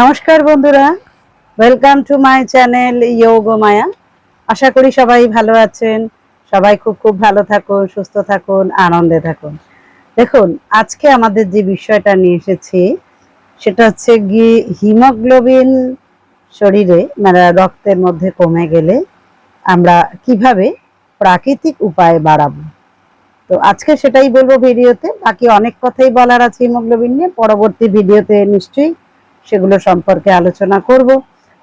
নমস্কার বন্ধুরা welcome to my channel যোগ মায়া আশা করি সবাই ভালো আছেন, সবাই খুব খুব ভালো থাকুন, সুস্থ থাকুন, আনন্দে থাকুন। দেখুন, আজকে আমাদের যে বিষয়টা নিয়ে এসেছি, সেটা হচ্ছে গিয়ে হিমোগ্লোবিন শরীরে মানে রক্তের মধ্যে কমে গেলে আমরা কীভাবে প্রাকৃতিক উপায়ে বাড়াবো। তো আজকে সেটাই বলব ভিডিওতে, বাকি অনেক কথাই বলার আছে হিমোগ্লোবিন নিয়ে, পরবর্তী ভিডিওতে নিশ্চয়ই সেগুলো সম্পর্কে আলোচনা করব।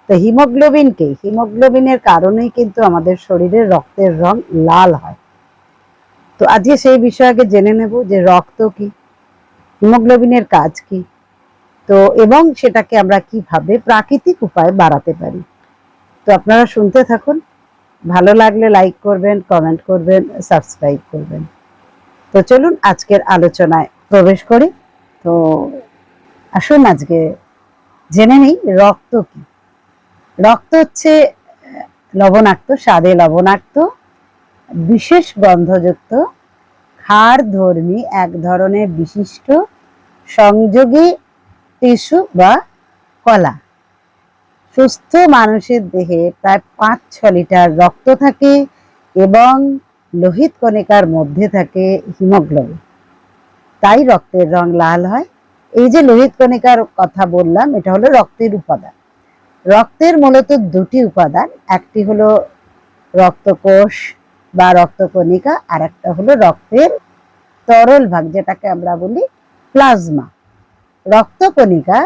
তো হিমোগ্লোবিন কি হিমোগ্লোবিনের কারণেই কিন্তু আমাদের শরীরের রক্তের রং লাল হয়। তো আজকে সেই বিষয়ে আগে জেনে নেব যে রক্ত কি, হিমোগ্লোবিনের কাজ কি, তো এবং সেটাকে আমরা কীভাবে প্রাকৃতিক উপায়ে বাড়াতে পারি। তো আপনারা শুনতে থাকুন, ভালো লাগলে লাইক করবেন, কমেন্ট করবেন, সাবস্ক্রাইব করবেন। তো চলুন আজকের আলোচনায় প্রবেশ করি। তো আসুন আজকে জেনে নেই, রক্ত কি? রক্ত হচ্ছে লবণাক্ত, স্বাদে লবণাক্ত, বিশেষ গন্ধযুক্ত ক্ষার ধর্মী এক ধরনের বিশিষ্ট, সংযোগী টিস্যু বা কলা। সুস্থ মানুষের দেহে প্রায় পাঁচ ছ লিটার রক্ত থাকে এবং লোহিত কণিকার মধ্যে থাকে হিমোগ্লোবিন। তাই রক্তের রং লাল হয় এই যে লোহিত কণিকার কথা বললাম, এটা হলো রক্তের উপাদান। রক্তের মূলত দুটি উপাদান, একটি হলো রক্তকোষ বা রক্তকণিকা আর একটা হলো রক্তের তরল ভাগ, যেটাকে আমরা বলি প্লাজমা। রক্তকণিকা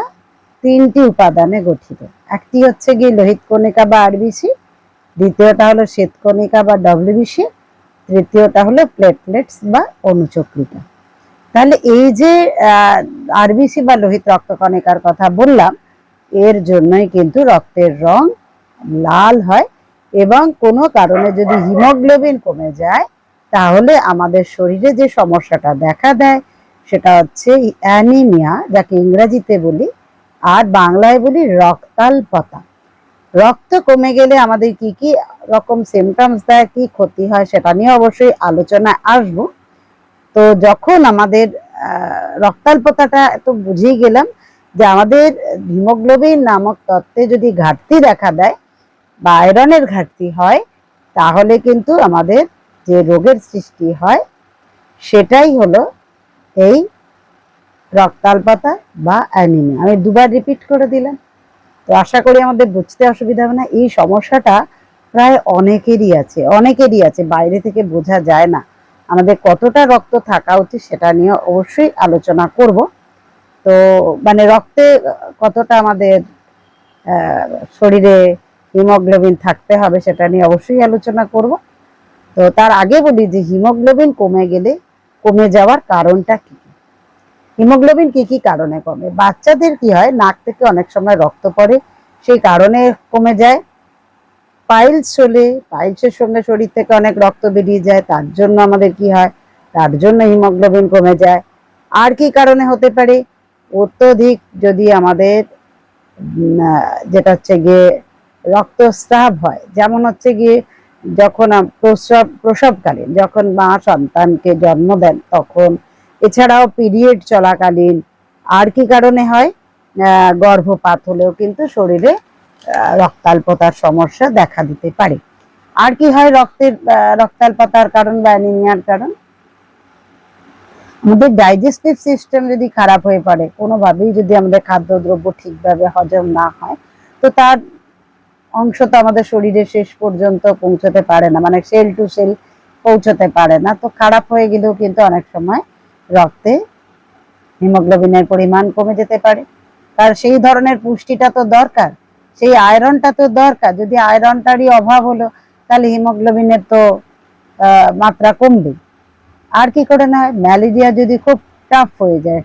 তিনটি উপাদানে গঠিত। একটি হচ্ছে গিয়ে লোহিত কণিকা বা আরবিসি দ্বিতীয়টা হলো শ্বেতকণিকা বা ডব্লিউবিসি তৃতীয়টা হলো প্লেটলেটস বা অনুচক্রিকা। তাহলে এই যে আরবিসি বা লোহিত রক্তকণিকার কথা বললাম, এর জন্যই কিন্তু রক্তের রং লাল হয় এবং কোনো কারণে যদি হিমোগ্লোবিন কমে যায়, তাহলে আমাদের শরীরে যে সমস্যাটা দেখা দেয়, সেটা হচ্ছে অ্যানিমিয়া, যাকে ইংরেজিতে বলি, আর বাংলায় বলি রক্তাল্পতা। রক্ত কমে গেলে আমাদের কি কি রকম সিমটমস দেয়, কি ক্ষতি হয়, সেটা নিয়ে অবশ্যই আলোচনায় আসব। তো যখন আমাদের রক্তাল্পতাটা তো বুঝেই গেলাম যে আমাদের হিমোগ্লোবিন নামক তত্ত্বে যদি ঘাটতি দেখা দেয় বা আয়রনের ঘাটতি হয়, তাহলে কিন্তু আমাদের যে রোগের সৃষ্টি হয়, সেটাই হলো এই রক্তাল্পতা বা অ্যানিমিয়া। আমি দুবার রিপিট করে দিলাম। তো আশা করি আমাদের বুঝতে অসুবিধা হবে না। এই সমস্যাটা প্রায় অনেকেরই আছে অনেকেরই আছে। বাইরে থেকে বোঝা যায় না। আমাদের কতটা রক্ত থাকা উচিত সেটা নিয়ে অবশ্যই আলোচনা করব। তো মানে রক্তে কতটা আমাদের শরীরে হিমোগ্লোবিন থাকতে হবে সেটা নিয়ে অবশ্যই আলোচনা করব। তো তার আগে বলি যে হিমোগ্লোবিন কমে গেলে কমে যাওয়ার কারণটা কি? হিমোগ্লোবিন কি কি কারণে কমে? বাচ্চাদের কি হয়, নাক থেকে অনেক সময় রক্ত পড়ে, সেই কারণে কমে যায়। পাইলস হলে পাইলসের সঙ্গে শরীর থেকে অনেক রক্ত বেরিয়ে যায়, তার জন্য আমাদের কি হয়? তার জন্য হিমোগ্লোবিন কমে যায়। আর কি কারণে হতে পারে? অত্যধিক যদি আমাদের যেটা হচ্ছে গিয়ে রক্তস্রাব হয়, যেমন হচ্ছে গিয়ে যখন প্রসব, প্রসবকালীন যখন মা সন্তানকে জন্ম দেন, তখন এছাড়াও পিরিয়ড চলাকালীন আর কি কারণে হয়? গর্ভপাত হলেও কিন্তু শরীরে রক্তাল্পতার সমস্যা দেখা দিতে পারে। আর কি হয় রক্তের রক্তাল্পতার কারণ বা অ্যানিমিয়ার কারণ? আমাদের ডাইজেস্টিভ সিস্টেম যদি খারাপ হয়ে পড়ে, কোনোভাবেই যদি আমাদের খাদ্যদ্রব্য ঠিকভাবে হজম না হয়, তো তার অংশ তো আমাদের শরীরে শেষ পর্যন্ত পৌঁছতে পারে না মানে সেল টু সেল পৌঁছতে পারে না। তো খারাপ হয়ে গেলেও কিন্তু অনেক সময় রক্তে হিমোগ্লোবিনের পরিমাণ কমে যেতে পারে। তার সেই ধরনের পুষ্টিটা তো দরকার। সেই আয়রনটা তো দরকার। যদি আয়রনটারই অভাব হলো, তাহলে হিমোগ্লোবিনের তো মাত্রা কমবে আর কি করে না ম্যালেরিয়া যদি খুব টাফ হয়ে যায়,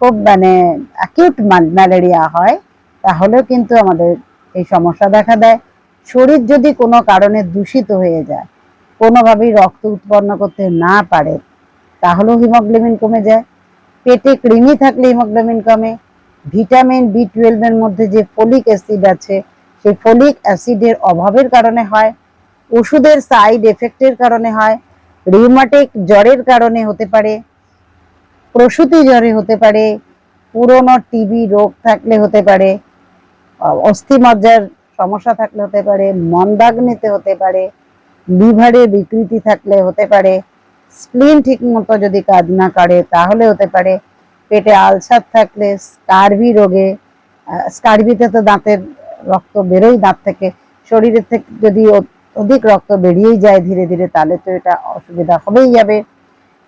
খুব মানে অ্যাকিউট ম্যালেরিয়া হয়, তাহলেও কিন্তু আমাদের এই সমস্যা দেখা দেয়। শরীর যদি কোনো কারণে দূষিত হয়ে যায়, কোনোভাবেই রক্ত উৎপন্ন করতে না পারে, তাহলেও হিমোগ্লোবিন কমে যায়। পেটে কৃমি থাকলে হিমোগ্লোবিন কমে ভিটামিন বি টুয়েলভের মধ্যে যে ফলিক অ্যাসিড আছে, সেই ফলিক অ্যাসিডের অভাবের কারণে হয়, ওষুধের সাইড এফেক্টের কারণে হয় রিউমাটিক জ্বরের কারণে হতে পারে, প্রসূতি জ্বরে হতে পারে, পুরনো টিবি রোগ থাকলে হতে পারে, অস্থিমজ্জার সমস্যা থাকলে হতে পারে, মন্দাগ্নিতে হতে পারে, লিভারে বিকৃতি থাকলে হতে পারে স্প্লিন ঠিক মতো যদি কাজ না করে তাহলে হতে পারে পেটে আলসার থাকলে স্কারভি রোগে স্কারভিতে তো দাঁতের রক্ত বেরোই দাঁত থেকে শরীরের থেকে যদি অধিক রক্ত বেরিয়েই যায় ধীরে ধীরে, তাহলে তো এটা অসুবিধা হবেই যাবে।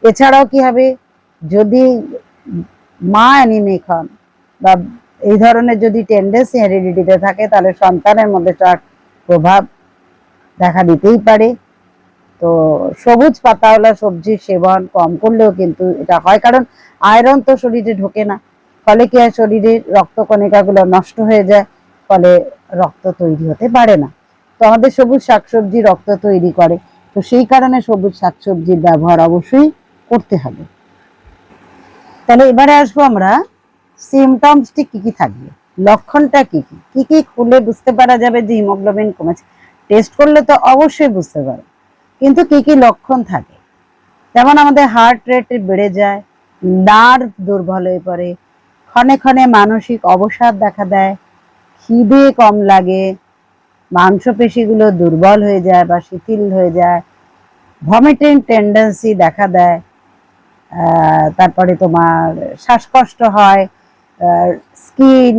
এছাড়াও কি হবে? যদি মা অ্যানিমিক হন বা এই ধরনের যদি টেন্ডেন্সি হেরিডিটিতে থাকে, তাহলে সন্তানের মধ্যে তার প্রভাব দেখা দিতেই পারে। তো সবুজ পাতাওয়ালা সবজি সেবন কম করলেও কিন্তু এটা হয়। কারণ আয়রন তো শরীরে ঢোকে না, ফলে কি হয় শরীরের রক্তকণিকাগুলো নষ্ট হয়ে যায়? ফলে রক্ত তৈরি হতে পারে না। তো আমাদের সবুজ শাকসবজি রক্ত তৈরি করে। তো সেই কারণে সবুজ শাকসবজির ব্যবহার অবশ্যই করতে হবে। তাহলে এবারে আসব আমরা সিমটমসটি কি কি থাকবে? লক্ষণটা কি কি? কি কি খুলে বুঝতে পারা যাবে যে হিমোগ্লোবিন কমেছে? টেস্ট করলে তো অবশ্যই বুঝতে পারো। কিন্তু কি কি লক্ষণ থাকে? যেমন আমাদের হার্ট রেট বেড়ে যায় নার্ভ দুর্বল হয়ে পড়ে। ক্ষণে ক্ষণে মানসিক অবসাদ দেখা দেয়। খিদে কম লাগে। মাংসপেশিগুলো দুর্বল হয়ে যায় বা শিথিল হয়ে যায়। ভমিটিং টেন্ডেন্সি দেখা দেয়। তারপরে তোমার শ্বাসকষ্ট হয়। স্কিন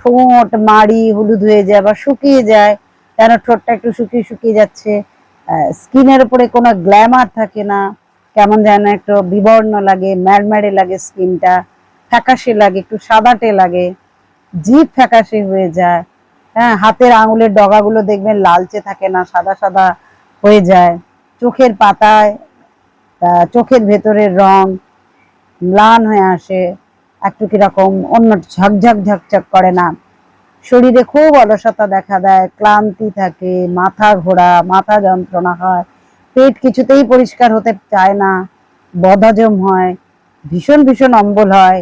ঠোঁট, মাড়ি হলুদ হয়ে যায় বা শুকিয়ে যায়। যেন ঠোঁটটা একটু শুকিয়ে শুকিয়ে যাচ্ছে? স্কিনের উপরে কোনো গ্ল্যামার থাকে না। কেমন যেন একটু বিবর্ণ লাগে, ম্যাড়ম্যাড়ে লাগে স্কিনটা, ফ্যাকাশে লাগে, একটু সাদাটে লাগে, জিভ ফ্যাকাশে হয়ে যায়। হ্যাঁ হাতের আঙুলের ডগাগুলো দেখবেন লালচে থাকে না, সাদা সাদা হয়ে যায়। চোখের পাতায় চোখের ভেতরের রং ম্লান হয়ে আসে, একটু কীরকম অন্য ঝকঝক ঝকঝক করে না। শরীরে খুব অলসতা দেখা দেয়, ক্লান্তি থাকে, মাথা ঘোরা, মাথা যন্ত্রণা হয় পেট কিছুতেই পরিষ্কার হতে চায় না, বদহজম হয়, ভীষণ ভীষণ অম্বল হয়।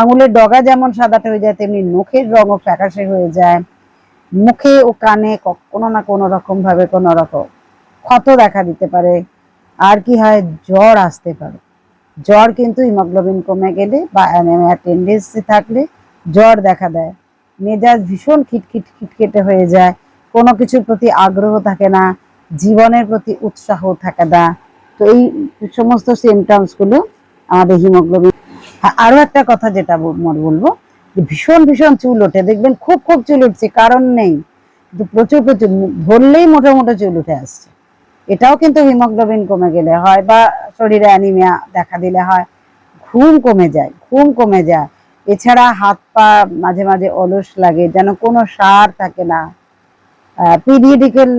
আঙুলের ডগা যেমন সাদাটে হয়ে যায়, তেমনি নখের রঙও ফ্যাকাশে হয়ে যায়। মুখে ও কানে কোনো না কোনো রকম ভাবে কোনো রকম ক্ষত দেখা দিতে পারে। আর কি হয়, জ্বর আসতে পারে। জ্বর কিন্তু হিমোগ্লোবিন কমে গেলে বা অ্যানেমিয়া টেন্ডেন্সি থাকলে জ্বর দেখা দেয়। মেজাজ ভীষণ খিটখিট, খিটখিটে হয়ে যায়। কোনো কিছুর প্রতি আগ্রহ থাকে না। জীবনের প্রতি উৎসাহ থাকে না তো এই সমস্ত সিমটমসগুলো আমাদের হিমোগ্লোবিন আরও একটা কথা যেটা বল- বলব ভীষণ ভীষণ চুল ওঠে। দেখবেন খুব খুব চুল উঠছে, কারণ নেই। কিন্তু প্রচুর প্রচুর ধরলেই মোটা মোটা চুল উঠে আসছে। এটাও কিন্তু হিমোগ্লোবিন কমে গেলে হয়, বা শরীরে অ্যানিমিয়া দেখা দিলে হয়। ঘুম কমে যায়, ঘুম কমে যায়। এছাড়া হাত পা মাঝে মাঝে অলস লাগে, যেন কোনো সার থাকে না। পিরিয়ডিক্যাল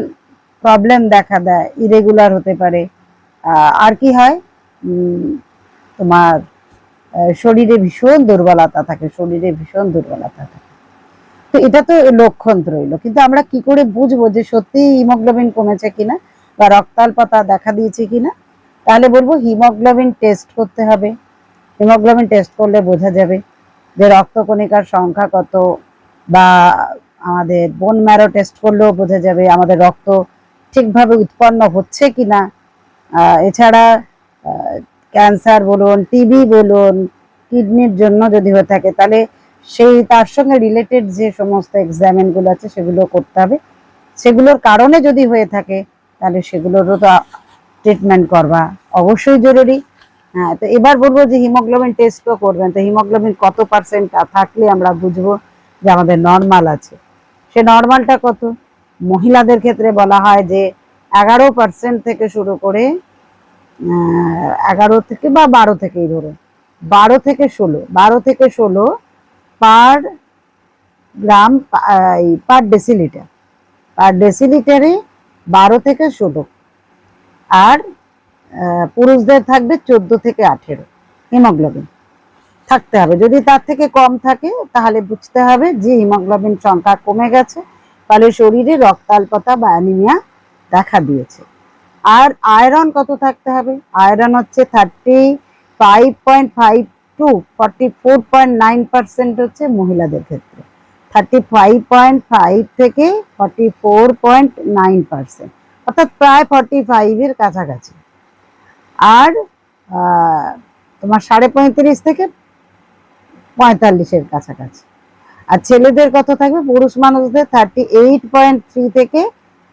প্রবলেম দেখা দেয় ইরেগুলার হতে পারে। আর কি হয়? তোমার শরীরে ভীষণ দুর্বলতা থাকে, শরীরে ভীষণ দুর্বলতা থাকে। তো এটা তো লক্ষণ রইল কিন্তু আমরা কি করে বুঝব যে সত্যি হিমোগ্লোবিন কমেছে কিনা বা রক্তাল্পতা দেখা দিয়েছে কিনা? তাহলে বলব হিমোগ্লোবিন টেস্ট করতে হবে। হিমোগ্লোবিন টেস্ট করলে বোঝা যাবে যে রক্তকণিকার সংখ্যা কত বা আমাদের বোন ম্যারো টেস্ট করলেও বোঝা যাবে, আমাদের রক্ত ঠিকভাবে উৎপন্ন হচ্ছে কিনা এছাড়া ক্যান্সার বলুন টিবি বলুন কিডনির জন্য যদি হয়ে থাকে, তাহলে সেই, তার সঙ্গে রিলেটেড যে সমস্ত এক্সামিনগুলো আছে সেগুলো করতে হবে। সেগুলোর কারণে যদি হয়ে থাকে, তাহলে সেগুলোরও তো ট্রিটমেন্ট করবা। অবশ্যই জরুরি। হ্যাঁ তো এবার বলব যে হিমোগ্লোবিন টেস্টও করবেন, তো হিমোগ্লোবিন কত পার্সেন্ট থাকলে আমরা বুঝব যে আমাদের নর্মাল আছে? সে নর্মালটা কত? মহিলাদের ক্ষেত্রে বলা হয় যে এগারো পার্সেন্ট থেকে শুরু করে এগারো থেকে বা বারো থেকেই ধরুন বারো থেকে ষোলো, বারো থেকে ষোলো পার গ্রাম পার ডেসিলিটার পার ডেসিলিটারে বারো থেকে ষোলো আর পুরুষদের থাকবে চোদ্দ থেকে আঠেরো, হিমোগ্লোবিন। থাকতে হবে। যদি তার থেকে কম থাকে, তাহলে বুঝতে হবে যে হিমোগ্লোবিন সংখ্যা কমে গেছে। তাহলে শরীরে রক্তাল্পতা বা অ্যানিমিয়া দেখা দিয়েছে। আর আয়রন কত থাকতে হবে? আয়রন হচ্ছে thirty five point five to forty four point nine percent হচ্ছে মহিলাদের ক্ষেত্রে। থার্টি ফাইভ পয়েন্ট ফাইভ থেকে forty four point nine percent অর্থাৎ প্রায় ফর্টি ফাইভের কাছাকাছি। আর তোমার সাড়ে পঁয়ত্রিশ থেকে পঁয়তাল্লিশের কাছাকাছি। আর ছেলেদের কত থাকবে, পুরুষ মানুষদের থার্টি এইট পয়েন্ট থ্রি থেকে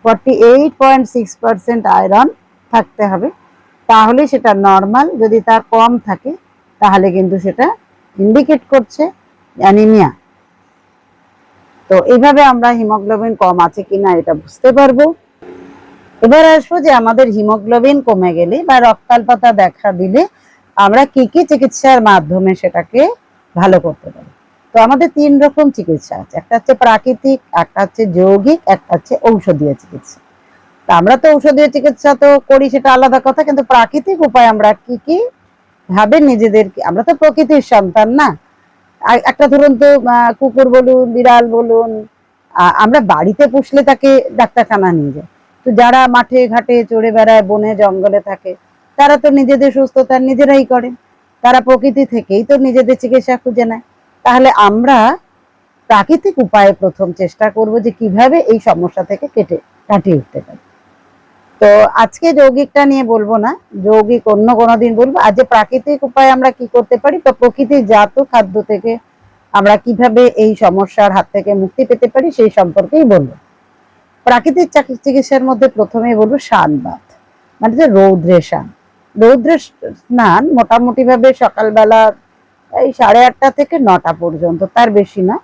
forty eight point six percent iron থাকতে হবে। তাহলে সেটা নর্মাল যদি তার কম থাকে, তাহলে কিন্তু সেটা ইন্ডিকেট করছে অ্যানিমিয়া তো এইভাবে আমরা হিমোগ্লোবিন কম আছে কিনা এটা বুঝতে পারব। এবার আসব যে আমাদের হিমোগ্লোবিন কমে গেলে বা রক্তাল্পতা দেখা দিলে আমরা কি কি চিকিৎসার মাধ্যমে সেটাকে ভালো করতে পারি। তো আমাদের তিন রকম চিকিৎসা আছে। একটা হচ্ছে প্রাকৃতিক, একটা হচ্ছে যৌগিক, একটা হচ্ছে ঔষধীয় চিকিৎসা। তা আমরা তো ঔষধীয় চিকিৎসা তো করি, সেটা আলাদা কথা, কিন্তু প্রাকৃতিক উপায় আমরা কি কি ভাবে নিজেদেরকে, আমরা তো প্রকৃতির সন্তান না। একটা ধরুন তো কুকুর বলুন, বিড়াল বলুন আমরা বাড়িতে পুষলে তাকে ডাক্তারখানা নিয়ে যায় তো যারা মাঠে ঘাটে চড়ে বেড়ায়, বনে, জঙ্গলে থাকে, তারা তো নিজেদের সুস্থতা নিজেরাই করে তারা প্রকৃতি থেকেই তো নিজেদের চিকিৎসা খুঁজে নেয়। তাহলে আমরা প্রাকৃতিক উপায়ে প্রথম চেষ্টা করব যে কীভাবে এই সমস্যা থেকে কেটে, কাটিয়ে উঠতে পারি। তো আজকে যৌগিকটা নিয়ে বলব না, যৌগিক অন্য কোনো দিন বলব। আজ যে প্রাকৃতিক উপায়ে আমরা কি করতে পারি তো প্রকৃতির জাত খাদ্য থেকে আমরা কীভাবে এই সমস্যার হাত থেকে মুক্তি পেতে পারি সেই সম্পর্কেই বলব। প্রাকৃতিক চাকি- চিকিৎসার মধ্যে প্রথমেই বলব শানবাত মানে যে রৌদ্রে শান। রৌদ্রে স্নান মোটামুটি ভাবে সকালবেলা এই সাড়ে আটটা থেকে নটা পর্যন্ত তার বেশি না।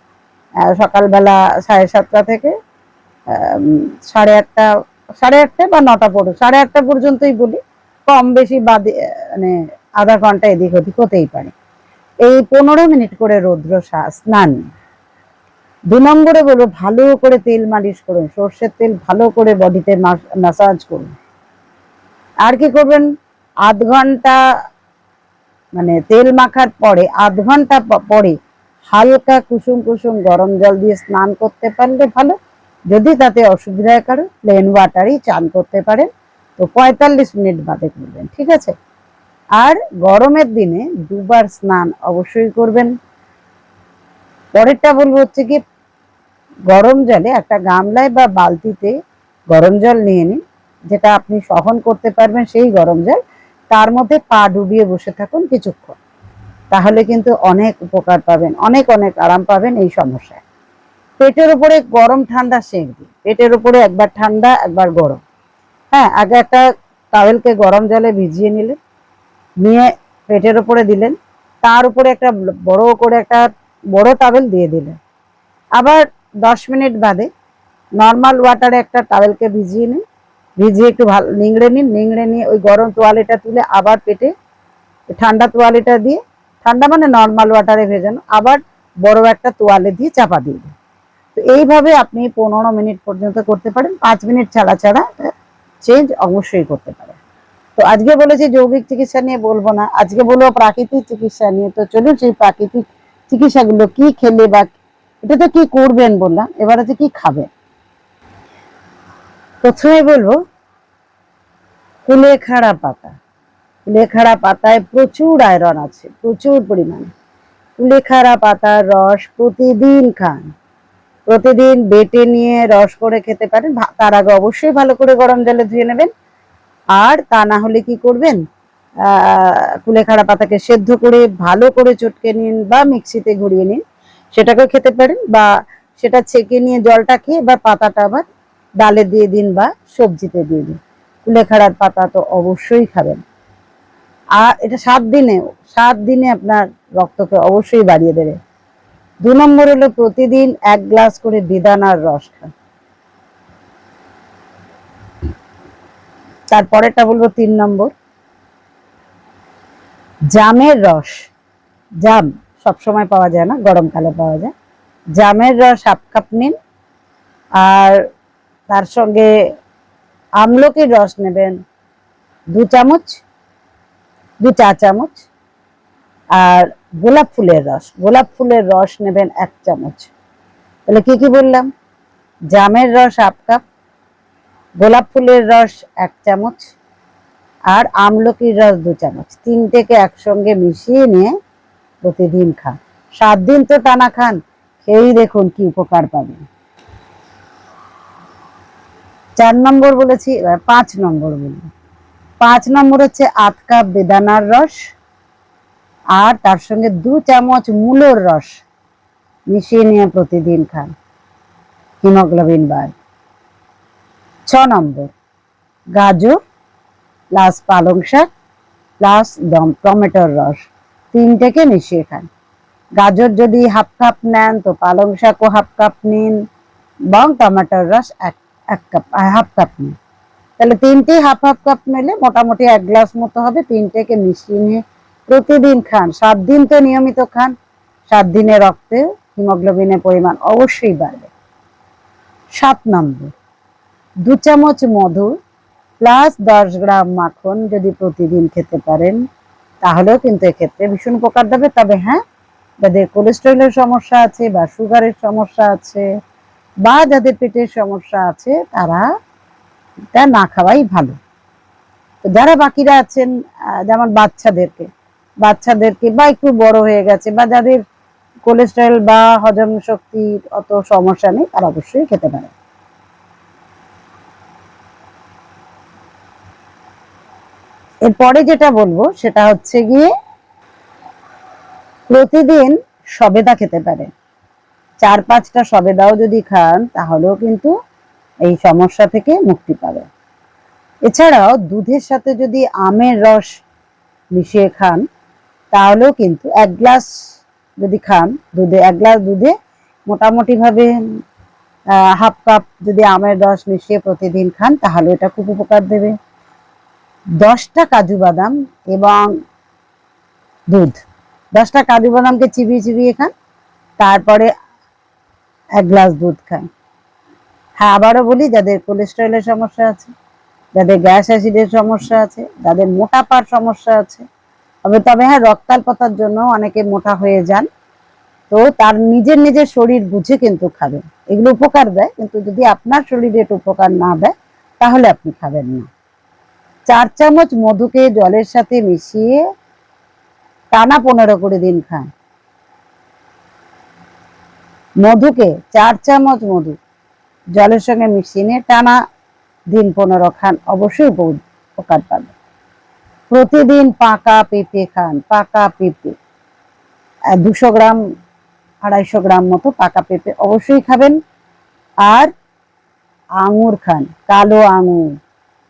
সকালবেলা সাড়ে সাতটা থেকে সাড়ে আটটা সাড়ে আটটা বা নটা পর্যন্ত সাড়ে আটটা পর্যন্তই বলি। কম বেশি আহ, মানে আধা ঘণ্টা এদিক ওদিক হতেই পারে। এই পনেরো মিনিট করে রৌদ্র স্নান। দু নম্বরে বলব ভালো করে তেল মালিশ করুন সর্ষের তেল ভালো করে বডিতে ম্যাসাজ করুন। আর কি করবেন? আধ ঘণ্টা মানে তেল মাখার পরে আধ ঘণ্টা পরে হালকা কুসুম কুসুম গরম জল দিয়ে স্নান করতে পারলে ভালো। যদি তাতে অসুবিধা কারও প্লেন ওয়াটারই চান করতে পারেন। তো পঁয়তাল্লিশ মিনিট বাদে করবেন, ঠিক আছে? আর গরমের দিনে দুবার স্নান অবশ্যই করবেন। পরেরটা বলব হচ্ছে কি, গরম জলে একটা গামলায় বা বালতিতে গরম জল নিয়ে নিন, যেটা আপনি সহন করতে পারবেন সেই গরম জল। তার মধ্যে পা ডুবিয়ে বসে থাকুন কিছুক্ষণ। তাহলে কিন্তু অনেক উপকার পাবেন, অনেক অনেক আরাম পাবেন এই সমস্যায়। পেটের উপরে গরম ঠান্ডা সেঁক দিন। পেটের উপরে একবার ঠান্ডা, একবার গরম। হ্যাঁ আগে একটা টাওয়েলকে গরম জলে ভিজিয়ে নিলেন, নিয়ে পেটের উপরে দিলেন, তার উপরে একটা বড় করে একটা বড় টাওয়েল দিয়ে দিলেন। আবার দশ মিনিট বাদে নর্মাল ওয়াটারে একটা টাওয়েলকে ভিজিয়ে নিন। ভিজিয়ে একটু ভালো নিংড়ে নিন, নিংড়ে নিয়ে ওই গরম তোয়ালেটা তুলে আবার পেটে ঠান্ডা তোয়ালেটা দিয়ে, ঠান্ডা মানে নর্মাল ওয়াটারে ভেজানো, আবার বড় একটা তোয়ালে দিয়ে চাপা দিয়ে দিন। তো এইভাবে আপনি পনেরো মিনিট পর্যন্ত করতে পারেন, পাঁচ মিনিট ছাড়া ছাড়া চেঞ্জ অবশ্যই করতে পারেন। তো আজকে বলেছি যৌগিক চিকিৎসা নিয়ে বলব না, আজকে বলব প্রাকৃতিক চিকিৎসা নিয়ে। তো চলুন সেই প্রাকৃতিক চিকিৎসাগুলো কি খেলে বা এটা তো কি করবেন বললাম, এবার হচ্ছে কি খাবেন। প্রথমে বলব কুলেখাড়া পাতা কুলেখাড়া পাতায় প্রচুর আয়রন আছে, প্রচুর পরিমাণে। কুলেখাড়া পাতার রস প্রতিদিন খান। প্রতিদিন বেটে নিয়ে রস করে খেতে পারেন তার আগে অবশ্যই ভালো করে গরম জলে ধুয়ে নেবেন। আর তা না হলে কি করবেন কুলেখাড়া পাতাকে সেদ্ধ করে ভালো করে চটকে নিন বা মিক্সিতে ঘুরিয়ে নিন। সেটাকেও খেতে পারেন বা সেটা ছেঁকে নিয়ে জলটা খেয়ে বা পাতাটা আবার ডালে দিয়ে দিন বা সবজিতে দিয়ে দিন। কুলেখাড়ার পাতা তো অবশ্যই খাবেন। আর এটা সাত দিনে সাত দিনে আপনার রক্তকে অবশ্যই বাড়িয়ে দেবে। দু নম্বর হলো প্রতিদিন এক গ্লাস করে বেদানার রস খান। তারপরেটা বলব তিন নম্বর। জামের রস, জাম সবসময় পাওয়া যায় না, গরমকালে পাওয়া যায়। জামের রস হাফ কাপ নিন। আর তার সঙ্গে আমলকির রস নেবেন দু চামচ, দু চা চামচ আর গোলাপ ফুলের রস। গোলাপ ফুলের রস নেবেন এক চামচ। তাহলে কি কি বললাম? জামের রস হাফ কাপ, গোলাপ ফুলের রস এক চামচ আর আমলকির রস দু চামচ। তিনটেকে একসঙ্গে মিশিয়ে নিয়ে প্রতিদিন খান। সাত দিন তো টানা খান, খেয়েই দেখুন কি উপকার পাবেন। চার নম্বর বলেছি, এবার পাঁচ নম্বর বলব। পাঁচ নম্বর হচ্ছে আধ কাপ বেদানার রস, আর তার সঙ্গে দু চামচ মূলোর রস মিশিয়ে নিয়ে প্রতিদিন খান, হিমোগ্লোবিন বাড় ছ নম্বর, গাজর, প্লাস পালং শাক, প্লাস দম, টমেটোর রস, তিনটেকে মিশিয়ে খান। গাজর যদি হাফ কাপ নেন, তো পালং শাকও হাফ কাপ নিন এবং টমেটোর রস এক এক কাপ হাফ কাপ নিন তাহলে তিনটেই হাফ হাফ কাপ নিলে মোটামুটি এক গ্লাস মতো হবে। তিনটেকে মিশিয়ে নিয়ে প্রতিদিন খান। সাত দিন তো নিয়মিত খান। সাত দিনে রক্তে হিমোগ্লোবিনের পরিমাণ অবশ্যই বাড়বে। সাত নম্বর, দু চামচ মধু প্লাস দশ গ্রাম মাখন যদি প্রতিদিন খেতে পারেন, তাহলেও কিন্তু এক্ষেত্রে ভীষণ উপকার দেবে। তবে হ্যাঁ যাদের কোলেস্টেরলের সমস্যা আছে বা সুগারের সমস্যা আছে বা যাদের পেটের সমস্যা আছে, তারা এটা না খাওয়াই ভালো। তো যারা বাকিরা আছেন যেমন বাচ্চাদেরকে বাচ্চাদেরকে বা একটু বড় হয়ে গেছে বা যাদের কোলেস্টেরল বা হজম শক্তির অত সমস্যা নেই, তারা অবশ্যই খেতে পারে এরপরে যেটা বলব, সেটা হচ্ছে গিয়ে প্রতিদিন সবেদা খেতে পারেন। চার পাঁচটা সবেদাও যদি খান, তাহলেও কিন্তু এই সমস্যা থেকে মুক্তি পাবে। এছাড়াও দুধের সাথে যদি আমের রস মিশিয়ে খান, তাহলেও কিন্তু এক গ্লাস যদি খান, দুধে, এক গ্লাস দুধে মোটামুটিভাবে হাফ কাপ যদি আমের রস মিশিয়ে প্রতিদিন খান, তাহলে এটা খুব উপকার দেবে। দশটা কাজু বাদাম এবং দুধ। দশটা কাজু বাদামকে চিবিয়ে চিবিয়ে খান, তারপরে এক গ্লাস দুধ খান হ্যাঁ আবারও বলি, যাদের কোলেস্টেরলের সমস্যা আছে, যাদের গ্যাস অ্যাসিডের সমস্যা আছে, যাদের মোটাপার সমস্যা আছে, তবে তবে হ্যাঁ রক্তাল্পতার জন্য অনেকে মোটা হয়ে যান। তো তার নিজের নিজের শরীর বুঝে কিন্তু খাবেন। এগুলো উপকার দেয়, কিন্তু যদি আপনার শরীরে এটা উপকার না দেয়, তাহলে আপনি খাবেন না। চার চামচ মধুকে জলের সাথে মিশিয়ে টানা পনেরো করে দিন খান। মধুকে, চার চামচ মধু। জলের সঙ্গে মিশিয়ে নিয়ে টানা দিন পনেরো খান। অবশ্যই উপকার পাবে। প্রতিদিন পাকা পেঁপে খান, পাকা পেঁপে। দুশো গ্রাম, আড়াইশো গ্রাম মতো পাকা পেঁপে অবশ্যই খাবেন। আর আঙুর খান, কালো আঙুর।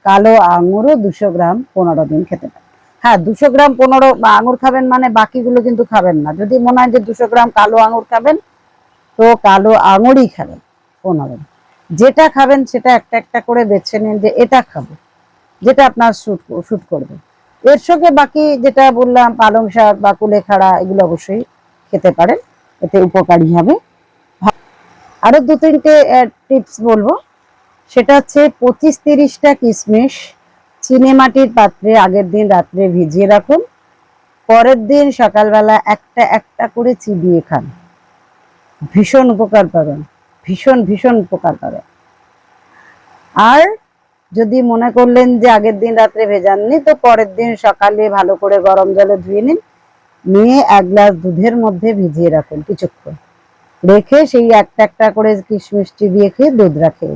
কালো আঙুরও দুশো গ্রাম পনেরো দিন খেতে পারেন। হ্যাঁ দুশো গ্রাম পনেরো আঙুর খাবেন মানে বাকিগুলো কিন্তু খাবেন না। যদি মনে হয় যে দুশো গ্রাম কালো আঙুর খাবেন তো কালো আঙুরই খাবেন পনেরো যেটা খাবেন সেটা একটা একটা করে বেছে নিন যে এটা খাব, যেটা আপনার শ্যুট শ্যুট করবে। এর সঙ্গে বাকি যেটা বললাম, পালং শাক বা কুলেখাড়া, এগুলো অবশ্যই খেতে পারেন, এতে উপকারী হবে। আরও দু তিনটে টিপস বলব। সেটা হচ্ছে পঁচিশ তিরিশটা কিশমিশ চিনে মাটির পাত্রে আগের দিন রাত্রে ভিজিয়ে রাখুন, পরের দিন সকালবেলা একটা একটা করে চিবিয়ে খান। ভীষণ উপকার পাবেন ভীষণ ভীষণ উপকার পাবেন আর যদি মনে করলেন যে আগের দিন রাত্রে ভেজাননি, তো পরের দিন সকালে ভালো করে গরম জলে ধুয়ে নিন, নিয়ে এক গ্লাস দুধের মধ্যে ভিজিয়ে রাখুন কিছুক্ষণ। রেখে সেই একটা একটা করে কিশমিশ চিবিয়ে খেয়ে দুধ রাখে।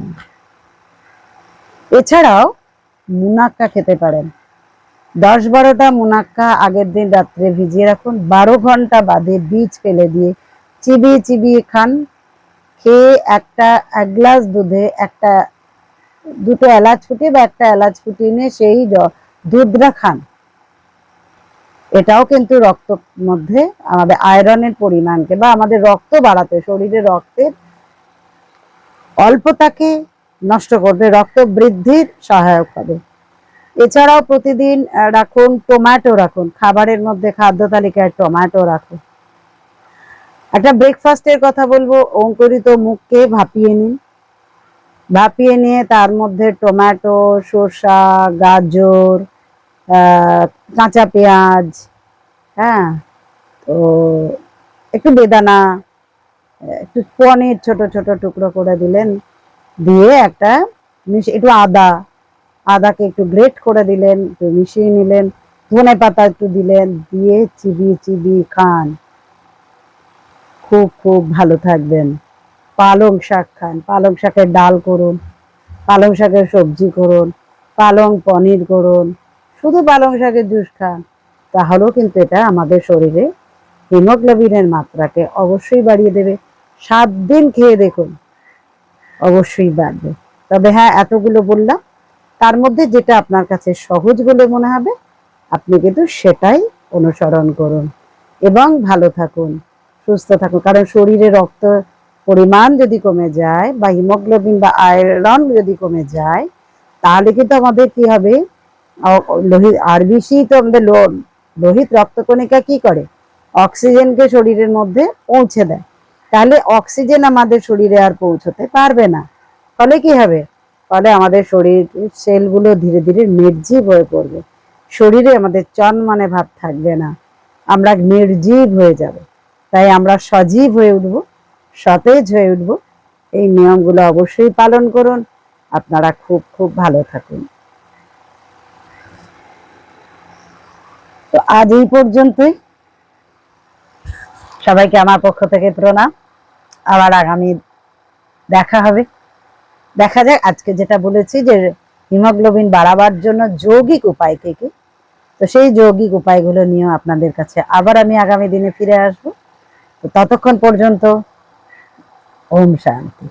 এছাড়াও মুনাক্কা খেতে পারেন। দশ বারোটা মুনাক্কা আগের দিন রাত্রে ভিজিয়ে রাখুন, বারো ঘণ্টা বাদে বীজ ফেলে দিয়ে চিবিয়ে চিবিয়ে খান, খেয়ে একটা, এক গ্লাস দুধে একটা, দুটো এলাচ ফুটিয়ে বা একটা এলাচ ফুটিয়ে নিয়ে সেই দুধটা খান। এটাও কিন্তু রক্ত মধ্যে আমাদের আয়রনের পরিমাণকে বা আমাদের রক্ত বাড়াতে শরীরে রক্তের অল্পতাকে নষ্ট করবে, রক্ত বৃদ্ধির সহায়ক হবে। এছাড়াও প্রতিদিন রাখুন টমেটো রাখুন। খাবারের মধ্যে খাদ্য তালিকায় টমেটো রাখুন। একটা ব্রেকফাস্টের কথা বলব। অঙ্কুরিত মুখকে ভাপিয়ে নিন। ভাপিয়ে নিয়ে তার মধ্যে টমেটো, শসা, গাজর কাঁচা পেঁয়াজ হ্যাঁ তো একটু বেদানা, একটু পনির ছোট ছোট টুকরো করে দিলেন। দিয়ে একটা একটু আদা, আদাকে একটু গ্রেট করে দিলেন, একটু মিশিয়ে নিলেন। ধনে পাতা একটু দিলেন, দিয়ে চিবিয়ে চিবিয়ে খান। খুব খুব ভালো থাকবেন। পালং শাক খান। পালং শাকের ডাল করুন, পালং শাকের সবজি করুন, পালং পনির করুন, শুধু পালং শাকের জুস খান, তাহলেও কিন্তু এটা আমাদের শরীরে হিমোগ্লোবিনের মাত্রাকে অবশ্যই বাড়িয়ে দেবে। সাত দিন খেয়ে দেখুন, অবশ্যই বাড়বে। তবে হ্যাঁ এতগুলো বললাম, তার মধ্যে যেটা আপনার কাছে সহজ বলে মনে হবে, আপনি কিন্তু সেটাই অনুসরণ করুন। এবং ভালো থাকুন। সুস্থ থাকুন কারণ শরীরে রক্ত পরিমাণ যদি কমে যায় বা হিমোগ্লোবিন বা আয়রন যদি কমে যায়, তাহলে কিন্তু আমাদের কি হবে? লোহিত আর বেশি তো আমাদের লোহিত রক্তকণিকা কি করে? অক্সিজেনকে শরীরের মধ্যে পৌঁছে দেয়। তাহলে অক্সিজেন আমাদের শরীরে আর পৌঁছতে পারবে না। ফলে কি হবে? ফলে আমাদের শরীর সেলগুলো ধীরে ধীরে নির্জীব হয়ে পড়বে। শরীরে আমাদের চন মানে ভাব থাকবে না। আমরা নির্জীব হয়ে যাব। তাই আমরা সজীব হয়ে উঠব, সতেজ হয়ে উঠব। এই নিয়মগুলো অবশ্যই পালন করুন। আপনারা খুব খুব ভালো থাকুন। তো আজ এই পর্যন্তই। সবাইকে আমার পক্ষ থেকে প্রণাম। আবার আগামী দেখা হবে। দেখা যাক, আজকে যেটা বলেছি যে হিমোগ্লোবিন বাড়াবার জন্য যৌগিক উপায় কি কি? তো সেই যৌগিক উপায়গুলো নিয়ে আপনাদের কাছে আবার আমি আগামী দিনে ফিরে আসব। ততক্ষণ পর্যন্ত ওম শান্তি।